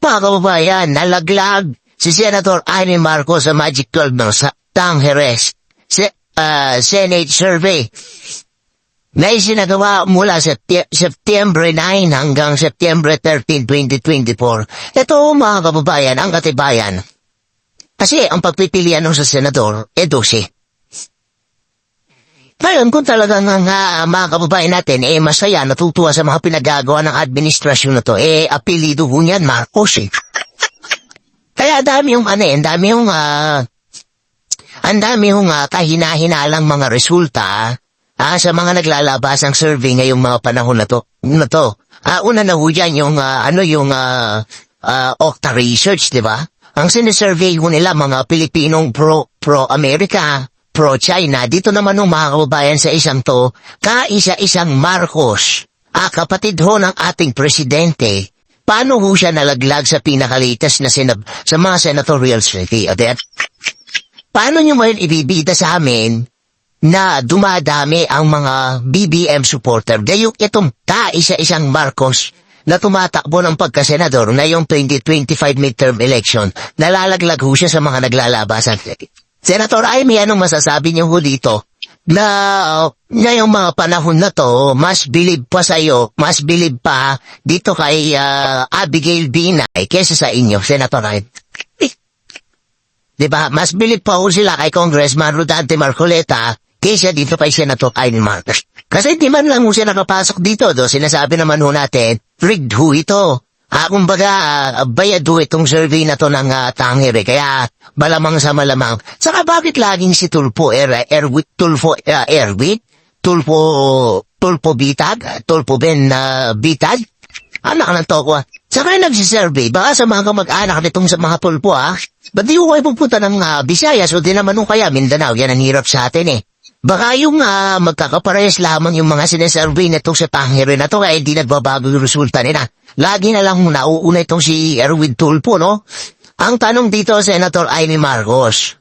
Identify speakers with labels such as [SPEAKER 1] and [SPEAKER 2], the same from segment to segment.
[SPEAKER 1] Mga kababayan, nalaglag si Senator Amy Marcos sa Magic 12 ng Tangeres se, ah, Senate Survey na isinagawa mula Septi- September 9 hanggang September 13, 2024. Ito mga kababayan, ang katibayan. Kasi ang pagpipilian ng sa senador, e 12. Ngayon, kung talagang nga nga, mga kababayan natin, eh masaya, natutuwa sa mga pinagagawa ng administrasyon na to, eh apelido ho niyan, Marcos eh. Kaya dami yung ano eh, dami yung, ah, ang dami yung ah, kahina-hinalang mga resulta ah, sa mga naglalabas ang survey ngayong mga panahon na to. Na to. Ah, una na ho yung, ah, ano yung, ah, ah, Okta Research, di ba? Ang sinisurvey ho nila mga Pilipinong pro, pro-America, pro-China. Dito naman ng mga kababayan sa isang to, kaisa-isang Marcos. Ah, kapatid ho ng ating presidente. Paano ho siya nalaglag sa pinakalitas na senab sa mga senatorial? O, di- Paano nyo ngayon ibibida sa amin na dumadami ang mga BBM supporter gayong itong kaisa-isang Marcos na tumatakbo ng pagkasenador ngayong 2025 midterm election, nalalaglag ho siya sa mga naglalabasan. Senator Amy, anong masasabi niyo ho dito? Na uh, ngayong mga panahon na to, mas bilib pa sa iyo, mas bilib pa dito kay uh, Abigail Binay kesa sa inyo, Senator Amy. Di ba? Mas bilib pa ho sila kay Congressman Rodante Marcoleta kaysa dito kay Senator Ayn Marcos. Kasi di man lang ho siya nakapasok dito, do sinasabi naman ho natin, rigged ho ito. Ah, kumbaga, uh, bayad ho itong survey na to ng uh, tangere, kaya malamang sa malamang. Saka bakit laging si Tulpo Air, Airwit, Tulfo uh, Airwit, Tulpo, Tulpo Bitag, Tulpo Ben uh, Bitag? Anak ng toko ah. Saka nagsisurvey, baka sa mga kamag-anak nitong sa mga pulpo ah. Ba't di ko kayo pupunta ng uh, Visayas o di naman nung kaya Mindanao, yan ang hirap sa atin eh. Baka yung uh, magkakaparehas lamang yung mga sinasurvey na itong sa tangere na to kaya hindi nagbabago yung resulta nila. Lagi na lang nauuna itong si Erwin Tulpo, no? Ang tanong dito, Senator Amy Marcos,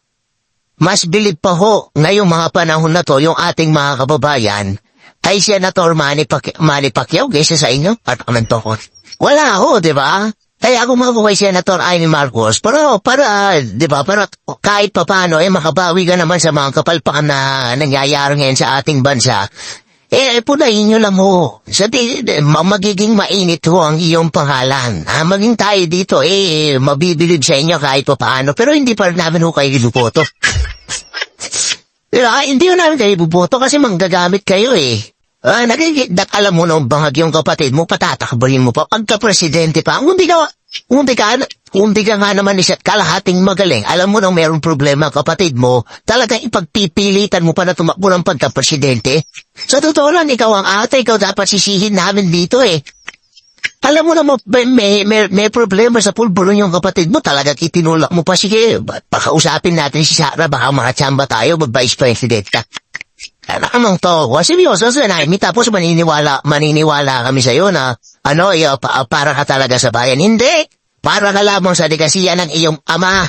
[SPEAKER 1] mas bilib pa ho ngayong mga panahon na to yung ating mga kababayan kay Senator Manny, Pac- Manny Pacquiao kaysa sa inyo? At naman to ko. Wala ho, di ba? Kaya mga kay Senator Amy Marcos, pero para, di ba, para kahit pa paano, eh, makabawi ka naman sa mga kapalpakan na nangyayari ngayon sa ating bansa, eh, punayin nyo lang ho. Sa di, di- ma- magiging mainit ho ang iyong pangalan. Ah, maging tayo dito, eh, mabibilib sa inyo kahit pa paano, pero hindi pa namin ho kayo ilupoto. Pero ah, hindi ko namin kayo ibuboto kasi manggagamit kayo eh. Ah, nagigidak alam mo nung bangag yung kapatid mo, patatakbalin mo pa. Pagka-presidente pa, hindi ka, hindi ka, hindi ka nga naman isa't kalahating magaling. Alam mo nang mayroong problema kapatid mo, talagang ipagpipilitan mo pa na tumakbo ng pagka-presidente. Sa totoo lang, ikaw ang ate, ikaw dapat sisihin namin dito eh. Alam mo naman, may, may, may, problema sa pulburon yung kapatid mo, talaga itinulak mo pa, sige, ba- pakausapin natin si Sarah, baka makachamba tayo, mag-vice president ka. Ano namang to? Wa seryoso sa naimi tapos maniniwala maniniwala kami sa iyo na ano iyo pa, para ka talaga sa bayan. Hindi. Para ka lamang sa digasiya ng iyong ama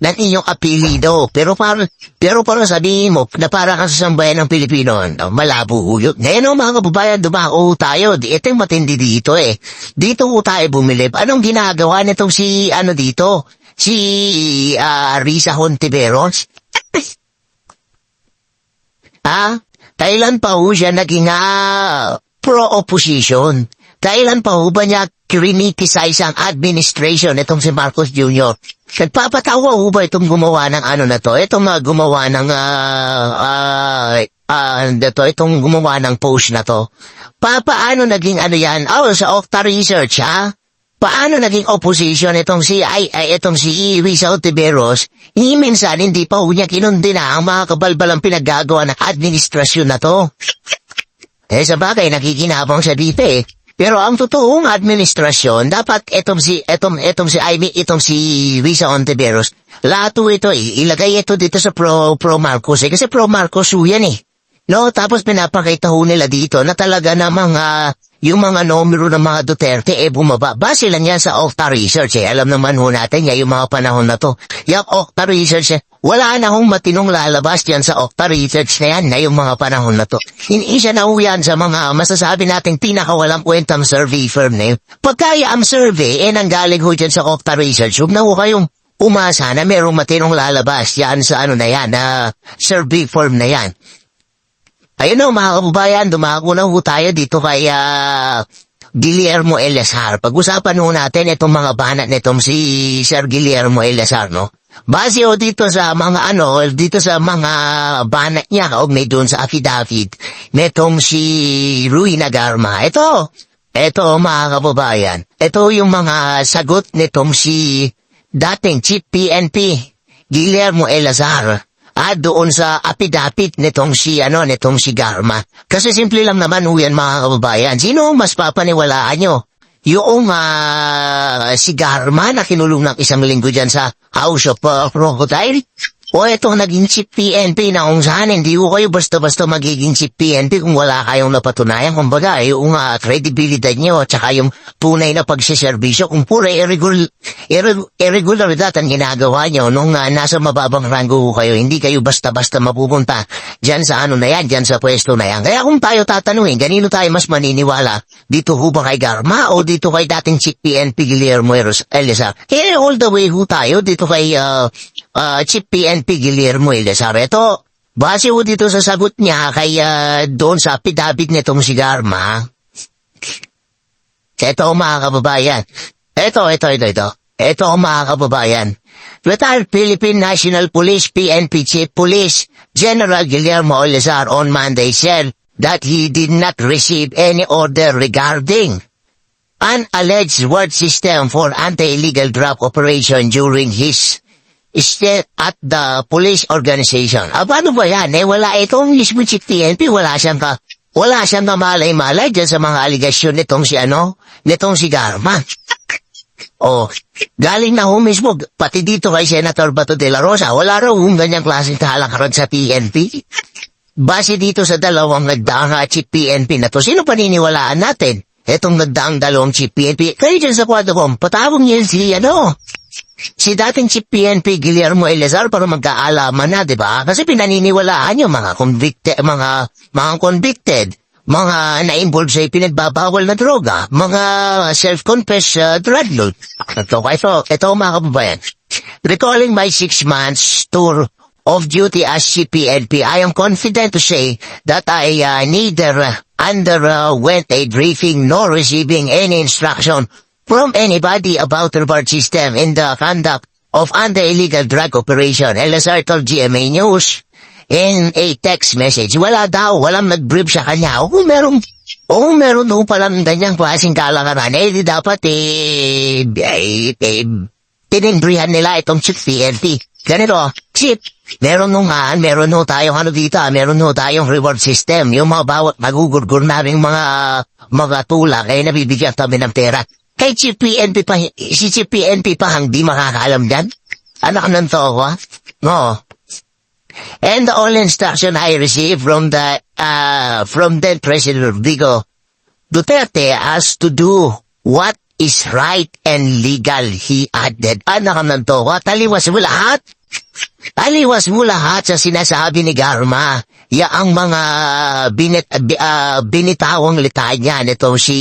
[SPEAKER 1] ng iyong apelido. Pero para pero para sabihin mo na para ka sa sambayan ng Pilipino, no, malabo huyot. Ngayon oh, mga kababayan, dumao tayo. Ito yung matindi dito eh. Dito ho tayo bumilib. Anong ginagawa nitong si ano dito? Si ah, Risa Hontiveros? Ha? Kailan pa ho siya naging ah, pro-opposition? Kailan pa ho ba niya criticize ang administration itong si Marcos Jr.? Nagpapatawa ho ba itong gumawa ng ano na to? Itong mga gumawa ng ah, ah, ah, ito, itong gumawa ng post na to. Pa, paano naging ano yan? Oh, sa Okta Research, ha? Paano naging opposition itong si ay, ay itong si Risa Otiveros? Ni hindi pa ho niya kinundi na ang mga kabalbalang pinaggagawa ng administrasyon na to. Eh sa bagay nakikinabang siya dito eh. Pero ang totoong administrasyon, dapat itong si, itong, itong si Ivy, itong si Risa Ontiveros, lahat ito, eh, ilagay ito dito sa pro, pro Marcos eh, kasi pro Marcos ho yan eh. No, tapos pinapakita ho nila dito na talaga namang ah, yung mga numero ng mga Duterte eh bumaba. Base lang yan sa Okta Research eh. Alam naman ho natin ya yung mga panahon na to. Yung Okta Research eh, wala na hong matinong lalabas yan sa Okta Research na yan na yung mga panahon na to. Hindi siya na ho yan sa mga masasabi nating pinakawalang kwentang survey firm na yun. Pagkaya ang survey eh nanggaling ho dyan sa Okta Research, huwag na ho kayong umasa na merong matinong lalabas yan sa ano na yan, na survey firm na yan. Ayun o mga kababayan, dumako na ho tayo dito kay ah, Guillermo Elazar. Pag-usapan ho natin itong mga banat nitong si Sir Guillermo Elazar, no? Base ho dito sa mga ano, dito sa mga banat niya, kaugnay doon sa affidavit, netong si Rui Nagarma. Ito, ito mga kababayan, ito yung mga sagot nitong si dating Chief PNP, Guillermo Elazar. Ah, doon sa apidapit nitong si, ano, nitong si Garma. Kasi simple lang naman ho yan mga kababayan. Sino mas papaniwalaan nyo? Yung ah, si Garma na kinulong ng isang linggo dyan sa House of uh, Crocodile? O itong naging chief PNP na kung saan hindi ko kayo basta-basta magiging chief PNP kung wala kayong napatunayan. Kumbaga, yung uh, credibility nyo at saka yung tunay na pagsiservisyo. Kung pura irregular, irre- irregularidad ang ginagawa nyo nung uh, nasa mababang ranggo ho kayo, hindi kayo basta-basta mapupunta dyan sa ano na yan, dyan sa pwesto na yan. Kaya kung tayo tatanungin, ganino tayo mas maniniwala? Dito ho ba kay Garma o dito kay dating chief PNP Guillermo Elisa? Eh, all the way ho tayo dito kay uh, uh, Chief PNP Guillermo Elizar. Ito, base ho dito sa sagot niya kay uh, doon sa pidabit nitong si Garma. Ito mga kababayan. Ito, ito, ito, ito. Ito mga kababayan. Retired Philippine National Police PNP Chief Police General Guillermo Elizar on Monday said that he did not receive any order regarding an alleged word system for anti-illegal drug operation during his stay at the police organization. Ah, paano ba yan? Eh, wala itong mismo chief PNP, wala siyang ka, wala siyang kamalay-malay dyan sa mga aligasyon nitong si ano, nitong si Garma. Oh, galing na ho mismo, pati dito kay Senator Bato de la Rosa, wala raw hong ganyang klaseng kalakaran sa PNP. Base dito sa dalawang nagdaang uh, chief PNP na to, sino paniniwalaan natin? Etong nagdaang dalawang chief PNP, kayo dyan sa kwadro ko, patawag niyo si ano, si dating chief PNP Guillermo Elazar para magkaalaman na, di ba? Kasi pinaniniwalaan yung mga convicted, mga, mga convicted, mga na-involved sa pinagbabawal na droga, mga self-confessed uh, drug lord. Ito, ito, ito mga kababayan. Recalling my six months tour of duty as CPNP, I am confident to say that I uh, neither uh, underwent a briefing nor receiving any instruction from anybody about reward system in the conduct of anti-illegal drug operation. LSR told GMA News in a text message. Wala daw, walang nag-brief sa kanya. O kung meron, o kung meron daw palang ganyang klaseng kalakaran, eh di dapat eh, eh, eh tininbrihan nila itong Chief PNP. Ganito, Chief, meron nung nga, meron ho tayong ano dito, ah, meron ho tayong reward system. Yung mga bawat magugurgur naming mga, mga tulak, eh nabibigyan kami ng pera. Kay Chief PNP pa, si Chief PNP pa hindi makakaalam dyan? Anak ng to ako, ha? No. And only instruction I received from the, uh, from then President Rodrigo Duterte as to do what is right and legal, he added. Anak ng to, ha? Taliwas mo lahat. Taliwas mo lahat sa sinasabi ni Garma. Ya ang mga binit, uh, binitawang litanya nito si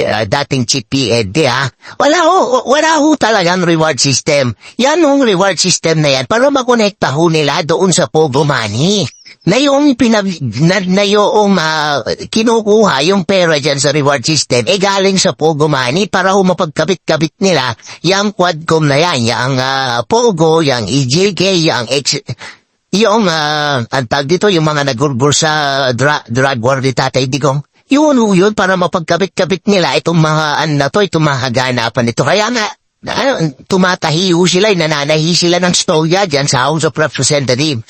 [SPEAKER 1] uh, dating Chief PNP ha. Wala ho, wala ho talagang reward system. Yan hong reward system na yan para makonekta ho nila doon sa Pogo Money. Na yung, pinab na, na yung uh, kinukuha yung pera dyan sa reward system, eh galing sa Pogo Money para ho mapagkabit-kabit nila yung Quadcom na yan, yung uh, Pogo, yung EJK, yung X, yung, uh, ang tag dito, yung mga nagurbur sa dra drug war ni Tatay Digong. Yun ho yun para mapagkabit-kabit nila itong mga ano na to, itong mga kaganapan nito. Kaya nga, uh, tumatahi ho sila, nananahi sila ng storya dyan sa House of Representatives.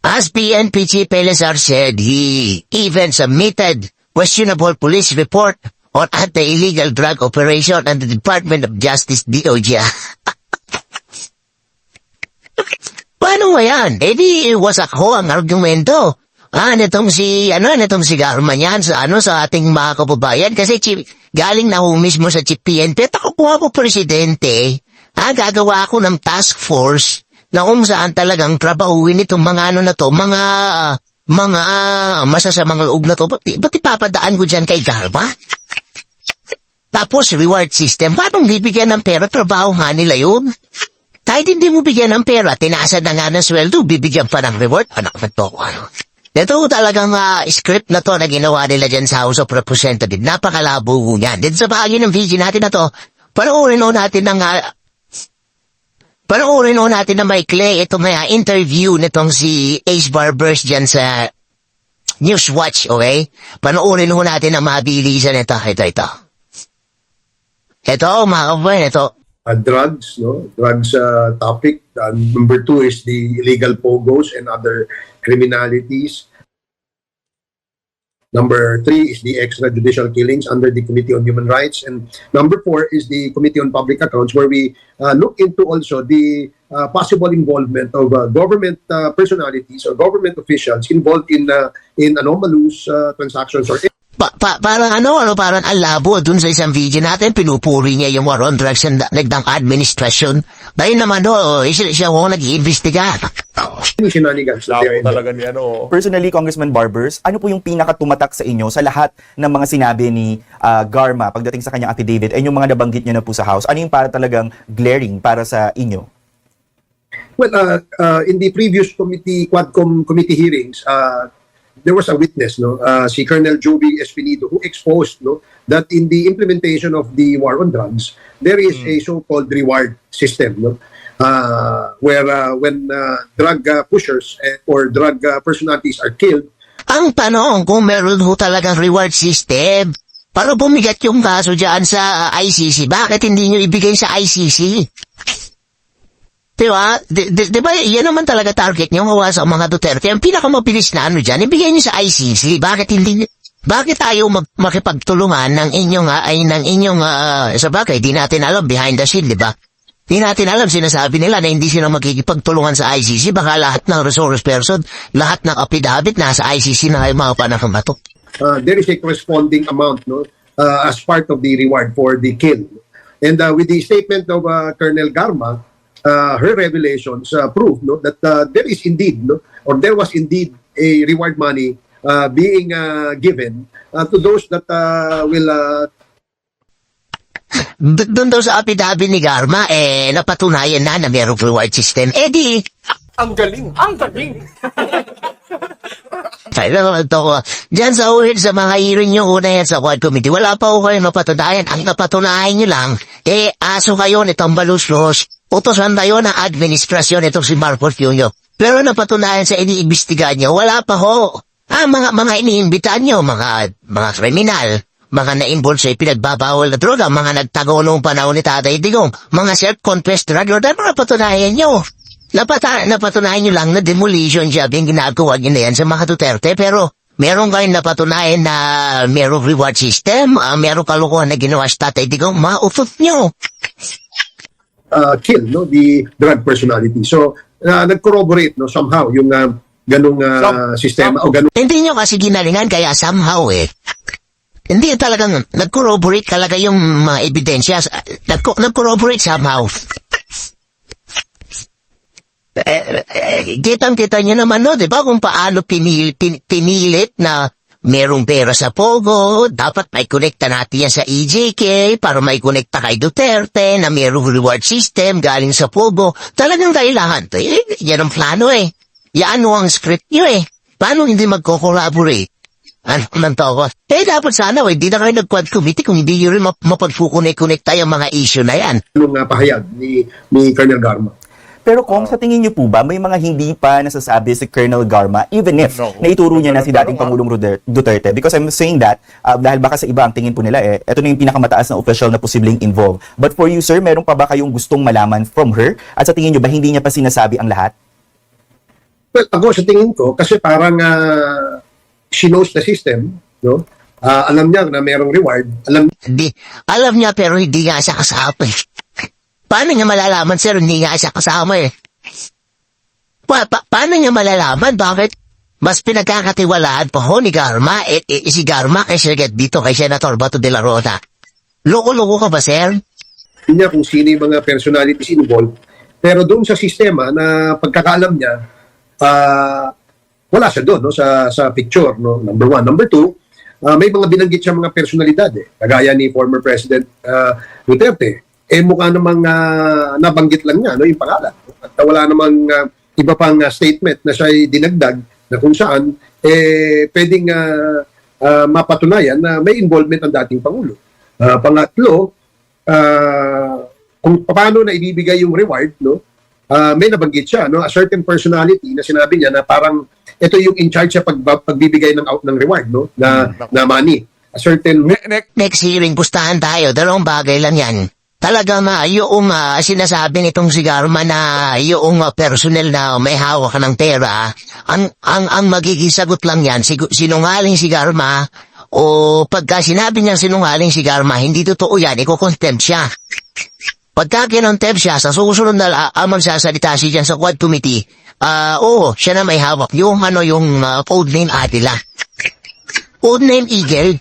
[SPEAKER 1] As PNP Chief Pelezar said, he even submitted questionable police report on anti-illegal drug operation and the Department of Justice DOJ. Paano nga yan? Eh di wasak ho ang argumento. Ah, nitong si, ano, nitong si Garma yan sa, ano, sa ating mga kababayan. Kasi chip, galing na ho mismo sa chip PNP. Po ako presidente. Ah, gagawa ako ng task force na kung saan talagang trabahuin itong mga ano na to, mga, mga masasamang loob na to. Ba't, ba't ipapadaan ko dyan kay Garma? Tapos reward system, paano bibigyan ng pera? Trabaho nga nila yun. Kahit hindi mo bigyan ng pera, tinaasan na nga ng sweldo, bibigyan pa ng reward. Anak na to. Ito talagang ah, script na to na ginawa nila dyan sa House of Representatives. Napakalabo niyan. Dito sa bahagi ng video natin na to, panoorin ho natin ng uh, panoorin ho natin na may clay ito may interview nitong si Ace Barbers dyan sa Newswatch, okay? Panoorin ho natin ang mabilisan ito. Ito, ito. Ito, mga kabayan, ito.
[SPEAKER 2] Uh, drugs, no? Drugs uh, topic. Uh, number two is the illegal pogos and other criminalities. Number three is the extrajudicial killings under the Committee on Human Rights. And number four is the Committee on Public Accounts, where we uh, look into also the uh, possible involvement of uh, government uh, personalities or government officials involved in uh, in anomalous uh, transactions or
[SPEAKER 1] Pa, pa, parang ano, ano, parang alabo dun sa isang video natin, pinupuri niya yung war on drugs and nagdang administration. Dahil naman, oh, siya, siya ho nag-iimbestiga.
[SPEAKER 2] that
[SPEAKER 3] Labo talaga ni ano.
[SPEAKER 4] Personally, Congressman Barbers, ano po yung pinakatumatak sa inyo sa lahat ng mga sinabi ni ah, Garma pagdating sa kanyang affidavit ay yung mga nabanggit niyo na po sa House? Ano yung para talagang glaring para sa inyo?
[SPEAKER 2] Well, uh, uh, in the previous committee, Quadcom committee hearings, uh, there was a witness, no, uh, si Colonel Joby Espinido, who exposed, no, that in the implementation of the war on drugs, there is a so-called reward system, no, uh, where uh, when uh, drug uh, pushers eh, or drug uh, personalities are killed,
[SPEAKER 1] Ang tanong kung meron ho talagang reward system. Para bumigat yung kaso dyan sa uh, ICC, bakit hindi nyo ibigay sa ICC? Diba? Di, di, di ba, yan naman talaga target nyo hawa sa mga Duterte. Ang pinakamabilis na ano dyan, ibigay nyo sa ICC. Bakit hindi nyo, bakit tayo mag, makipagtulungan ng inyong, ah, ay, ng inyong, ah, sa bagay, di natin alam behind the scene, di ba? Di natin alam, sinasabi nila na hindi sila makikipagtulungan sa ICC, baka lahat ng resource person, lahat ng affidavit nasa ICC na ay mga panahon na to.
[SPEAKER 2] uh, there is a corresponding amount no uh, as part of the reward for the kill and uh, with the statement of uh, colonel garma uh, her revelations uh, prove no that uh, there is indeed no or there was indeed a reward money uh, being uh, given uh, to those that uh, will uh,
[SPEAKER 1] doon daw sa affidavit ni Garma, eh, napatunayan na na mayroong reward system. Eh di,
[SPEAKER 3] Ang galing! Ang galing!
[SPEAKER 1] Kaya naman ito ko. Diyan sa uhid sa mga hearing nyo una yan sa Quad Committee, wala pa ko kayo napatunayan. Ang napatunayan nyo lang, eh, aso kayo nitong baluslos. Utosan tayo ng administrasyon itong si Marcos Jr. Pero napatunayan sa iniimbestigahan nyo, wala pa ho. Ah, mga, mga iniimbitaan nyo, mga, mga kriminal, mga na-involve sa pinagbabawal na droga, mga nagtago noong panahon ni Tatay Digong, mga self-confessed drug lord, ano napatunayan nyo? Napata napatunayan nyo lang na demolition job yung ginagawa nyo na yan sa mga Duterte, pero meron kayong napatunayan na merong reward system, uh, merong kalukuhan na ginawa sa Tatay Digong, maupot nyo.
[SPEAKER 2] uh, kill no the drug personality so uh, nag-corroborate no somehow yung uh, ganong uh,
[SPEAKER 3] Some-
[SPEAKER 2] sistema o ganong
[SPEAKER 1] Hindi nyo kasi ginalingan kaya somehow eh. Hindi talagang nag-corroborate talaga yung mga ebidensya. Nag- nag-corroborate somehow. Eh, eh, kitang-kita nyo naman no, di ba, kung paano pinil, pin, pinilit na merong pera sa Pogo, dapat may konekta natin yan sa EJK para may konekta kay Duterte na merong reward system galing sa Pogo. Talagang kailangan to. Eh, yan ang plano eh. Yan ang script nyo eh. Paano hindi magko-collaborate? Ano man to ako? Eh, dapat sana, eh, hindi na kayo nag-quad committee kung hindi nyo rin map- mapagkukunik-kunikta yung mga issue na yan.
[SPEAKER 2] uh, pahayag ni ni Colonel Garma
[SPEAKER 4] Pero kung sa tingin niyo po ba, may mga hindi pa nasasabi si Colonel Garma, even if
[SPEAKER 3] No.
[SPEAKER 4] naituro niya na si dating. Pangulong Duterte? Because I'm saying that, uh, dahil baka sa iba ang tingin po nila, eh, ito na yung pinakamataas na official na posibleng involved. But for you, sir, meron pa ba kayong gustong malaman from her? At sa tingin niyo ba, hindi niya pa sinasabi ang lahat?
[SPEAKER 2] Well, ako sa tingin ko, kasi parang uh, she knows the system, no? Ah, alam niya na mayroong reward, alam
[SPEAKER 1] Di, alam niya pero hindi kasama eh. Paano niya malalaman sir hindi nga siya kasama eh? Pa, pa, paano niya malalaman? Bakit? Mas pinagkakatiwalaan pa ho ni Garma at eh, si Garma kay Sir Get dito kay Senator Bato de la Rosa. Loko-loko ka ba, sir?
[SPEAKER 2] niya kung sino yung mga personalities involved. Pero doon sa sistema na pagkakaalam niya, ah, wala siya doon no, sa, sa picture. No? Number one. Number two, ah, may mga binanggit siya mga personalidad. Eh. Kagaya ni former President ah, Duterte. Eh mukha namang ah, nabanggit lang niya no, yung pangalan. At wala namang ah, iba pang ah, statement na siya dinagdag na kung saan eh, pwedeng ah, ah, mapatunayan na may involvement ang dating Pangulo. Ah, pangatlo, ah, kung paano na ibibigay yung reward, no? ah, may nabanggit siya, no? A certain personality na sinabi niya na parang ito yung in charge sa pag, pagbibigay ng out ng reward, no? Na na money. A certain
[SPEAKER 3] Ne- ne-
[SPEAKER 1] Next hearing, pustahan tayo. Dalawang bagay lang yan. Talaga ma, yung ah, sinasabi nitong si Garma na yung ah, personnel na may hawak ng pera, ang, ang, ang magiging sagot lang yan, sigu- sinungaling si Garma, o pagka sinabi niya sinungaling si Garma, hindi totoo yan, iko-contempt siya. Pagka kinontempt siya, sa susunod na uh, amang sasalita siya dyan sa quad committee, ah, oo, siya na may hawak. Yung ano, yung ah, code name Atila. Code name Eagle.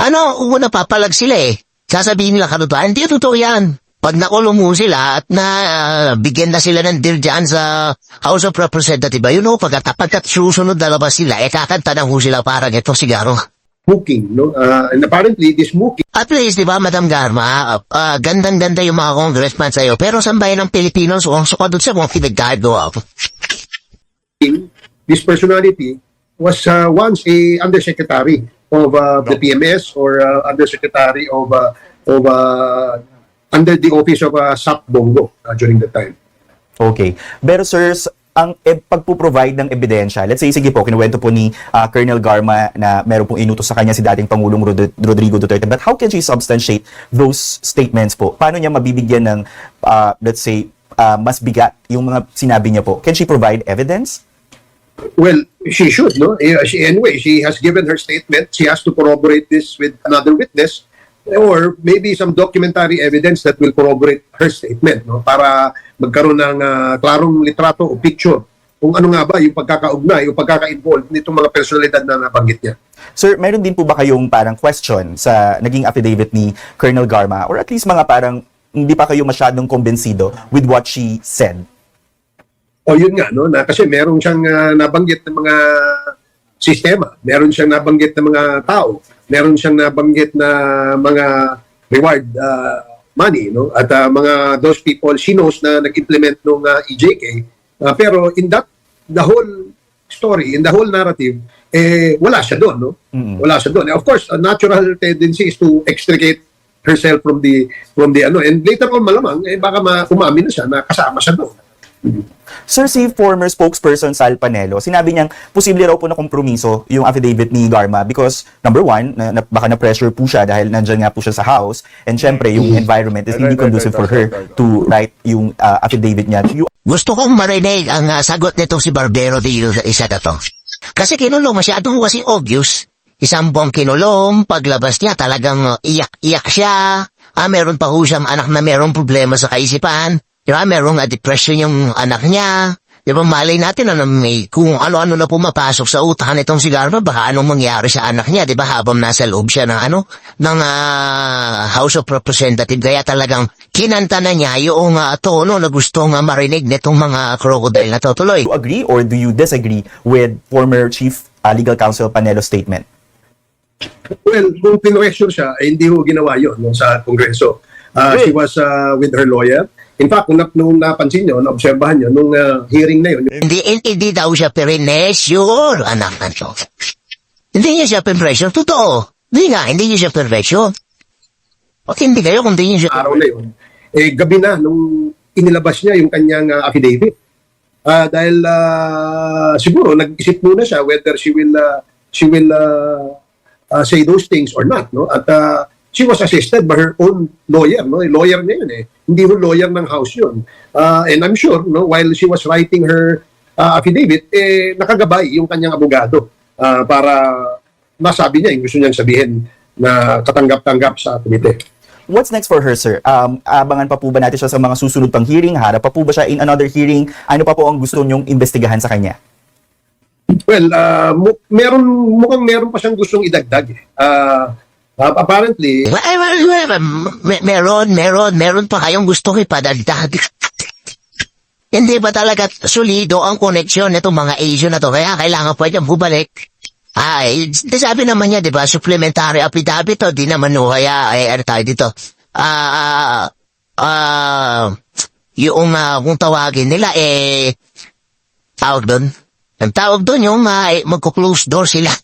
[SPEAKER 1] Ano, una papalag sila eh. Sasabihin nila kanutuan, hindi totoo yan. Pag nakulong mo sila at na ah, bigyan na sila ng deal dyan sa House of Representatives, yun o, pagkatapat at susunod na labas sila, eh kakanta na ho sila parang itong sigaro.
[SPEAKER 2] mooking, no? Ah, and apparently this mooking
[SPEAKER 1] At least, di ba, Madam Garma, ah, ah, gandang-ganda yung mga congressman sa'yo, pero sa bayan ng Pilipinos, kung sukadot sa mga pinagkagawa ko.
[SPEAKER 2] this personality was uh, once a undersecretary of uh, the PMS or uh, undersecretary of uh, of uh, under the office of uh, SAP Bongo uh, during that time.
[SPEAKER 4] Okay. Pero sir, ang e- pagpo-provide ng ebidensya, let's say, sige po, kinuwento po ni ah, Colonel Garma na meron pong inutos sa kanya si dating Pangulong Rod- Rodrigo Duterte. But how can she substantiate those statements po? Paano niya mabibigyan ng, ah, let's say, ah, mas bigat yung mga sinabi niya po? Can she provide evidence?
[SPEAKER 2] Well, she should, no? She, anyway, she has given her statement. She has to corroborate this with another witness or maybe some documentary evidence that will corroborate her statement, no? Para magkaroon ng ah, klarong litrato o picture kung ano nga ba yung pagkakaugnay o pagkaka-involved nitong mga personalidad na nabanggit niya.
[SPEAKER 4] Sir, meron din po ba kayong parang question sa naging affidavit ni Colonel Garma or at least mga parang hindi pa kayo masyadong kumbensido with what she said?
[SPEAKER 2] O yun nga, no? Na, kasi meron siyang ah, nabanggit ng mga sistema, meron siyang nabanggit ng mga tao, meron siyang nabanggit na mga reward ah, money, no? At ah, mga those people, she knows na nag-implement nung ah, EJK. Ah, pero in that, the whole story, in the whole narrative, eh, wala siya doon, no?
[SPEAKER 4] Mm.
[SPEAKER 2] Wala siya doon. Of course, a natural tendency is to extricate herself from the from the ano and later on malamang eh baka ma umamin na siya na kasama siya doon.
[SPEAKER 4] Sir, si former spokesperson Sal Panelo, sinabi niyang posible raw po na kompromiso yung affidavit ni Garma because number one, na, na, baka na-pressure po siya dahil nandyan nga po siya sa house and syempre yung environment is hindi conducive for her to write yung uh, affidavit niya. You
[SPEAKER 1] Gusto kong marinig ang ah, sagot nito si Barbero dito sa isa na to. Kasi kinulong masyado mo kasi obvious. Isang buwang kinulong, paglabas niya talagang ah, iyak-iyak siya. Ah, meron pa ho siyang anak na meron problema sa kaisipan. Di ba, merong ah, depression yung anak niya. Di ba, malay natin na may kung ano-ano na pumapasok sa utahan nitong si Garma, baka anong mangyari sa anak niya, di ba, habang nasa loob siya ng ano, ng ah, House of Representatives. Kaya talagang kinanta na niya yung ah, tono na gustong ah, marinig nitong mga crocodile na tutuloy.
[SPEAKER 4] you agree or do you disagree with former Chief uh, Legal Counsel Panelo's statement?
[SPEAKER 2] Well, kung pinressure siya, eh, hindi ho ginawa yun no, sa Kongreso. Uh, she was uh, with her lawyer. In fact, kung, nap- nung napansin nyo, naobserbahan nyo, nung uh, hearing na yun,
[SPEAKER 1] Hindi, hindi daw siya pirenesure, anak na to. Hindi niya siya pinressure, totoo. Hindi nga, hindi niya siya pinressure. O hindi kayo kung hindi niya siya...
[SPEAKER 2] araw na yun, eh, gabi na nung inilabas niya yung kanyang uh, affidavit. Ah, dahil ah, siguro nag-isip muna siya whether she will uh, she will uh, uh, say those things or not, no? At uh, she was assisted by her own lawyer, no? Eh, Lawyer niya yun eh. Hindi ho lawyer ng house yun. Ah, and I'm sure, no, while she was writing her ah, affidavit, eh nakagabay yung kanyang abogado ah, para masabi niya yung gusto niyang sabihin na katanggap-tanggap sa komite.
[SPEAKER 4] What's next for her, sir? Um, abangan pa po ba natin siya sa mga susunod pang hearing? Harap pa po ba siya in another hearing? Ano pa po ang gusto niyong investigahan sa kanya?
[SPEAKER 2] Well, uh, mu- meron, mukhang meron pa siyang gustong idagdag. eh. Uh, uh, apparently,
[SPEAKER 1] me- meron, meron, meron pa kayong gusto ipadagdag. Hindi ba talaga solido ang koneksyon nitong mga Asian na to? Kaya kailangan pa niyang bumalik. Ay, di sabi naman niya, di ba, supplementary affidavit to, di naman no, kaya, ay, ano tayo dito? Ah, ah, ah, yung, ah, kung tawagin nila, eh, tawag doon. Ang tawag doon yung, ah, eh, magko-close door sila.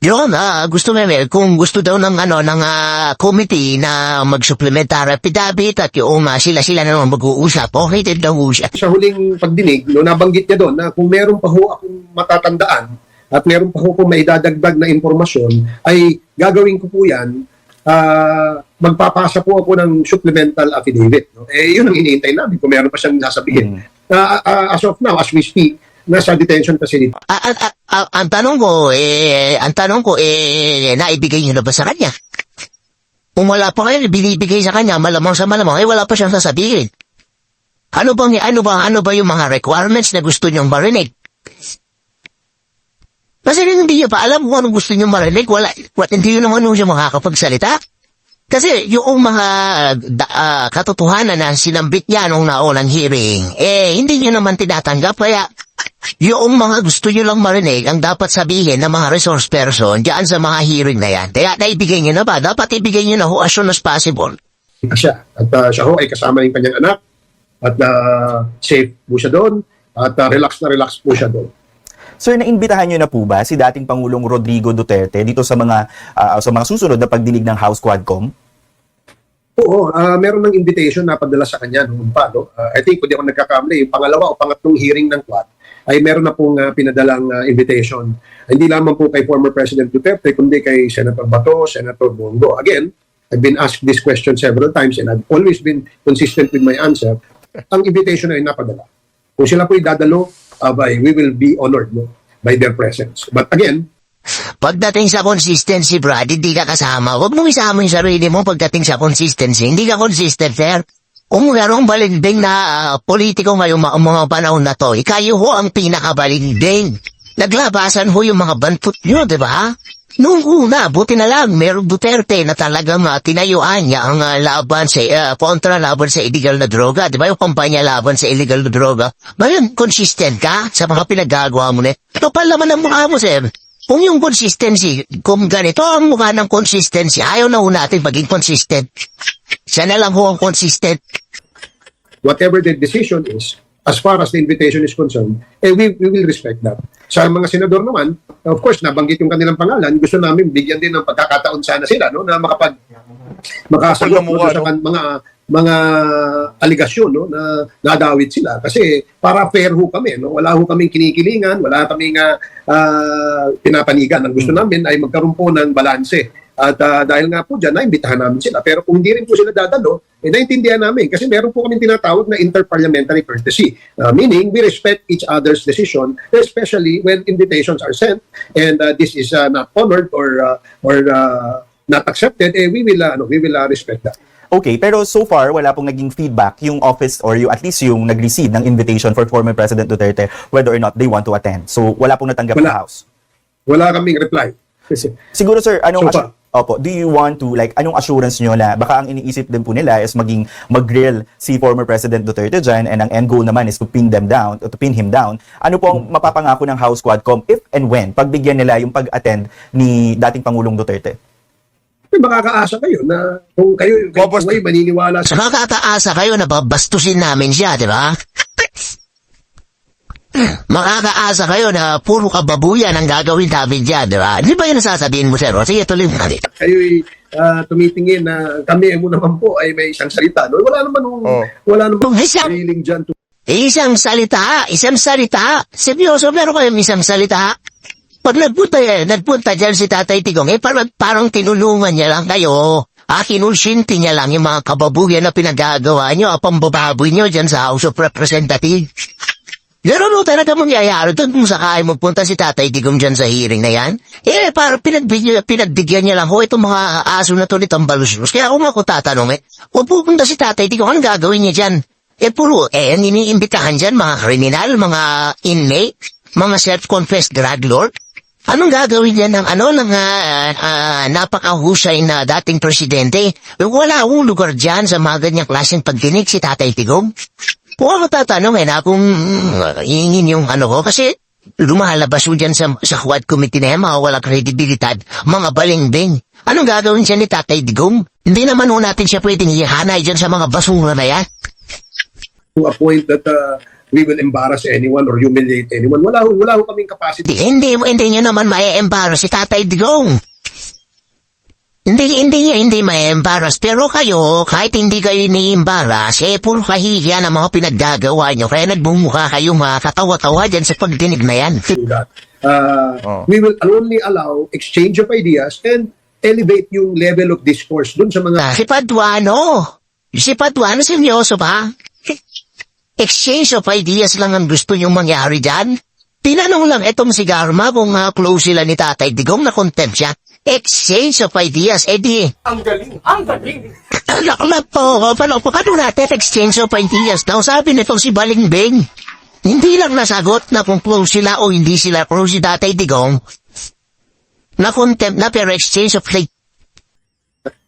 [SPEAKER 1] Yun, ah, gusto mo, eh, kung gusto daw ng ano ng ah, committee na mag-supplementary affidavit at yung ah, sila-sila na naman mag-uusap, okay din daw siya.
[SPEAKER 2] sa huling pagdinig, no, nabanggit niya doon na kung meron pa ho akong matatandaan at meron pa ho akong maidadagdag na impormasyon, ay gagawin ko po yan, ah, magpapasa po ako ng supplemental affidavit. No? Eh, yun ang iniintay namin kung meron pa siyang sasabihin. Ah, ah, as of now, as we speak, nasa detention facility.
[SPEAKER 1] Ah, ah, ah, ang tanong ko, eh, ang tanong ko, eh, naibigay niyo na ba sa kanya? Kung wala pa kayo binibigay sa kanya, malamang sa malamang, eh, wala pa siyang sasabihin. Ano bang, ano ba, ano ba yung mga requirements na gusto niyong marinig? Kasi hindi niyo pa alam kung anong gusto niyong marinig, wala, what, hindi niyo naman siya makakapagsalita. Kasi yung mga da, ah, katotohanan na sinambit niya nung naunang hearing, eh, hindi niyo naman tinatanggap, kaya yung mga gusto nyo lang marinig ang dapat sabihin ng mga resource person diyan sa mga hearing na yan. Kaya naibigay nyo na ba? Dapat ibigay nyo na ho as soon as possible.
[SPEAKER 2] siya. At ah, siya ho ay kasama yung kanyang anak at ah, safe po siya doon at ah, relax na relax po siya doon.
[SPEAKER 4] Sir, naimbitahan niyo na po ba si dating Pangulong Rodrigo Duterte dito sa mga ah, sa mga susunod na pagdinig ng House Quadcom?
[SPEAKER 2] Oo, ah, meron ng invitation na padala sa kanya noon pa. No? Ah, I think, kung di ako nagkakamali, yung pangalawa o pangatlong hearing ng Quad ay meron na pong ah, pinadalang ah, invitation. Hindi lamang po kay former President Duterte, kundi kay Senator Bato, Senator Bongo. Again, I've been asked this question several times and I've always been consistent with my answer. Ang invitation ay napadala. Kung sila po idadalo, abay, we will be honored no, by their presence. But again,
[SPEAKER 1] Pagdating sa consistency, Brad, hindi ka kasama. Huwag mong isama yung sarili mo pagdating sa consistency. Hindi ka consistent, sir. Kung merong balinding na ah, politiko ngayong mga, mga panahon na to, ikayo ho ang pinakabalinding. Naglabasan ho yung mga bantot nyo, di ba? Noong una, buti na lang, merong Duterte na talagang uh, tinayuan niya ang ah, laban sa, ah, kontra laban sa illegal na droga. Di ba yung kampanya laban sa illegal na droga? Ngayon, consistent ka sa mga pinagagawa mo na. Ito pa laman ang mukha mo, sir. Kung yung consistency, kung ganito ang mukha ng consistency, ayaw na ho natin maging consistent. Siya na lang ho ang consistent.
[SPEAKER 2] whatever the decision is, as far as the invitation is concerned, eh, we, we will respect that. Sa mga senador naman, of course, nabanggit yung kanilang pangalan, gusto namin bigyan din ng pagkakataon sana sila no, na makapag makasagot no, sa
[SPEAKER 3] no?
[SPEAKER 2] kan- mga mga aligasyon no, na nadawit sila kasi para fair ho kami no wala ho kaming kinikilingan wala kaming uh, uh, pinapanigan ang gusto namin ay magkaroon po ng balanse at ah, dahil nga po dyan, naimbitahan namin sila. Pero kung hindi rin po sila dadalo, eh, naintindihan namin. Kasi meron po kami tinatawag na interparliamentary courtesy. Ah, meaning, we respect each other's decision, especially when invitations are sent and ah, this is ah, not honored or ah, or ah, not accepted, eh, we will, ah, ano, we will ah, respect that.
[SPEAKER 4] Okay, pero so far, wala pong naging feedback yung office or yung at least yung nag-receive ng invitation for former President Duterte whether or not they want to attend. So, wala pong natanggap
[SPEAKER 2] Wala.
[SPEAKER 4] ng House.
[SPEAKER 2] Wala kaming reply. Kasi,
[SPEAKER 4] Siguro sir, anong
[SPEAKER 2] So
[SPEAKER 4] Opo, do you want to like anong assurance nyo na baka ang iniisip din po nila is maging mag-grill si former President Duterte dyan and ang end goal naman is to pin them down to pin him down. Ano po ang mapapangako ng House Quadcom if and when pagbigyan nila yung pag-attend ni dating Pangulong Duterte?
[SPEAKER 2] May makakaasa kayo na kung kayo, kayo
[SPEAKER 3] Babas-
[SPEAKER 2] po ay maniniwala
[SPEAKER 1] Sa
[SPEAKER 2] sa
[SPEAKER 1] makakataasa kayo na babastusin namin siya, di ba? Makakaasa kayo na puro kababuyan ang gagawin namin dyan, di ba? Di ba yun ang sasabihin mo, sir? O, sige, tuloy mo na dito.
[SPEAKER 2] kayo'y ah, tumitingin na kami mo naman po ay may isang salita. No? Wala naman nung,
[SPEAKER 3] Oh.
[SPEAKER 2] wala naman
[SPEAKER 1] isang,
[SPEAKER 2] feeling dyan to
[SPEAKER 1] isang salita, isang salita, seryoso, meron kayong isang salita. Pag nagpunta, eh, nagpunta dyan si Tatay Tigong, eh, parang, parang tinulungan niya lang kayo. Ah, kinulsinti niya lang yung mga kababuyan na pinagagawa niyo, ah, pambababoy niyo dyan sa House of Representatives. Pero no talaga mangyayari doon kung sakay magpunta si Tatay Digong dyan sa hearing na yan. Eh, para pinagbigyan, pinagbigyan niya lang ho itong mga aso na to ni Tambaluslos. Kaya kung ako tatanong eh, kung pupunta si Tatay Digong, anong gagawin niya dyan? Eh, puro, eh, ang iniimbitahan dyan, mga kriminal, mga inmate, mga self-confessed drug lord. Anong gagawin niya ng ano ng ah, ah, napakahusay na dating presidente? Wala akong lugar dyan sa mga ganyang klaseng pagdinig si Tatay Tigong. Kung ako tatanong eh na kung mm, hingin yung ano ko kasi lumalabas ko dyan sa, sa Quad Committee na yan, mga walang kredibilidad, mga balingbing. Anong gagawin siya ni Tatay Digong? Hindi naman ho natin siya pwedeng ihanay dyan sa mga basura na yan.
[SPEAKER 2] To a point that uh, we will embarrass anyone or humiliate anyone. Wala ho, wala ho kaming capacity.
[SPEAKER 1] Hindi, hindi, hindi nyo naman ma-embarrass si Tatay Digong. Hindi, hindi hindi ma-embarrass. Pero kayo, kahit hindi kayo ni-embarrass, eh, puro kahihiya ng mga pinaggagawa nyo. Kaya nagbumukha kayo mga katawa-tawa dyan sa pagdinig na yan.
[SPEAKER 2] Uh,
[SPEAKER 3] Oh.
[SPEAKER 2] We will only allow exchange of ideas and elevate yung level of discourse dun sa mga
[SPEAKER 1] Ah, si Paduano. Si Paduano, seryoso ba? Exchange of ideas lang ang gusto niyong mangyari dyan? Tinanong lang etong si Garma kung ah, close sila ni Tatay Digong na contempt siya. Exchange of ideas, eh di,
[SPEAKER 3] Ang galing. Ang galing.
[SPEAKER 1] Nakalap po, paano po kano natin exchange of ideas daw sabi nitong si Balingbing. Hindi lang nasagot na kung close sila o hindi sila close si Tatay Digong. Na contempt na pero exchange of like,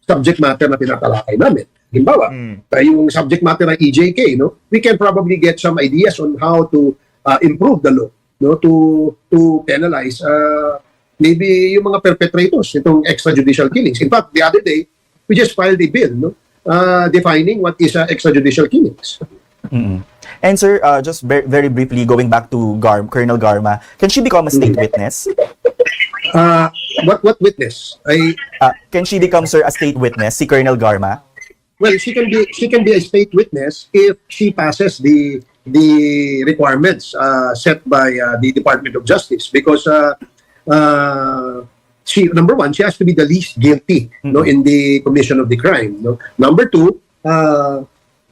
[SPEAKER 2] subject matter na tinatalakay namin. Halimbawa, uh, yung subject matter ng EJK, no, we can probably get some ideas on how to uh, improve the law, no, to to penalize uh, maybe yung mga perpetrators itong extrajudicial killings. In fact, the other day, we just filed a bill, no, uh, defining what is uh, extrajudicial killings.
[SPEAKER 4] Mm-mm. And sir, uh, just very, very briefly, going back to Gar- Colonel Garma, can she become a state witness?
[SPEAKER 2] Uh, what what witness? I
[SPEAKER 4] Uh, can she become, sir, a state witness, si Colonel Garma?
[SPEAKER 2] Well, she can be she can be a state witness if she passes the the requirements uh, set by uh, the Department of Justice because uh, uh, she number one she has to be the least guilty no in the commission of the crime no number two uh,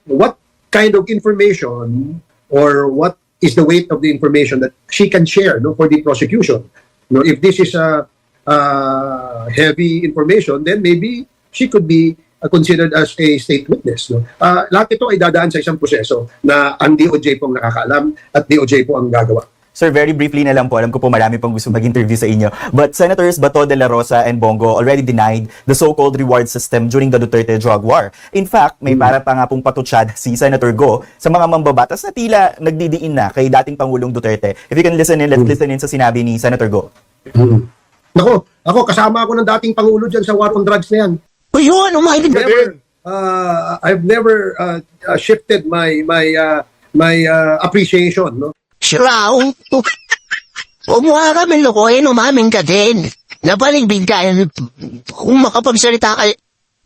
[SPEAKER 2] what kind of information or what is the weight of the information that she can share no for the prosecution? No if this is a uh, heavy information then maybe she could be uh, considered as a state witness no uh, lahat ito ay dadaan sa isang proseso na ang DOJ po ang nakakaalam at DOJ po ang gagawa
[SPEAKER 4] Sir, very briefly na lang po, alam ko po marami pang gusto mag-interview sa inyo. But Senators Bato de la Rosa and Bongo already denied the so-called reward system during the Duterte drug war. In fact, may para pa nga pong patutsyad si Senator Go sa mga mambabatas na tila nagdidiin na kay dating Pangulong Duterte. If you can listen in, let's listen in sa sinabi ni Senator Go.
[SPEAKER 2] Nako, ako kasama ako ng dating pangulo diyan sa war on drugs na yan
[SPEAKER 1] o yun, umahit
[SPEAKER 2] never uh, I've never uh, uh, shifted my my uh, my uh, appreciation no?
[SPEAKER 1] Sira, um, umuha kami lokohin, umamin ka din. Nabalingbing ka, eh, kung makapagsalita ka,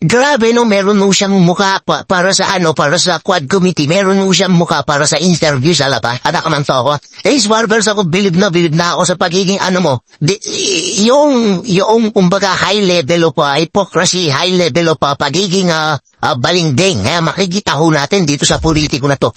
[SPEAKER 1] grabe no, meron mo siyang mukha pa, para sa ano, para sa quad committee, meron mo siyang mukha para sa interview sa labas. Anak man to ako. Eh, Barbers ako, bilib na bilib na ako sa pagiging ano mo. Di, yung, yung, kumbaga, high level of uh, hypocrisy, high level of uh, pagiging uh, uh, balingding. Eh, makikita ho natin dito sa politiko na to.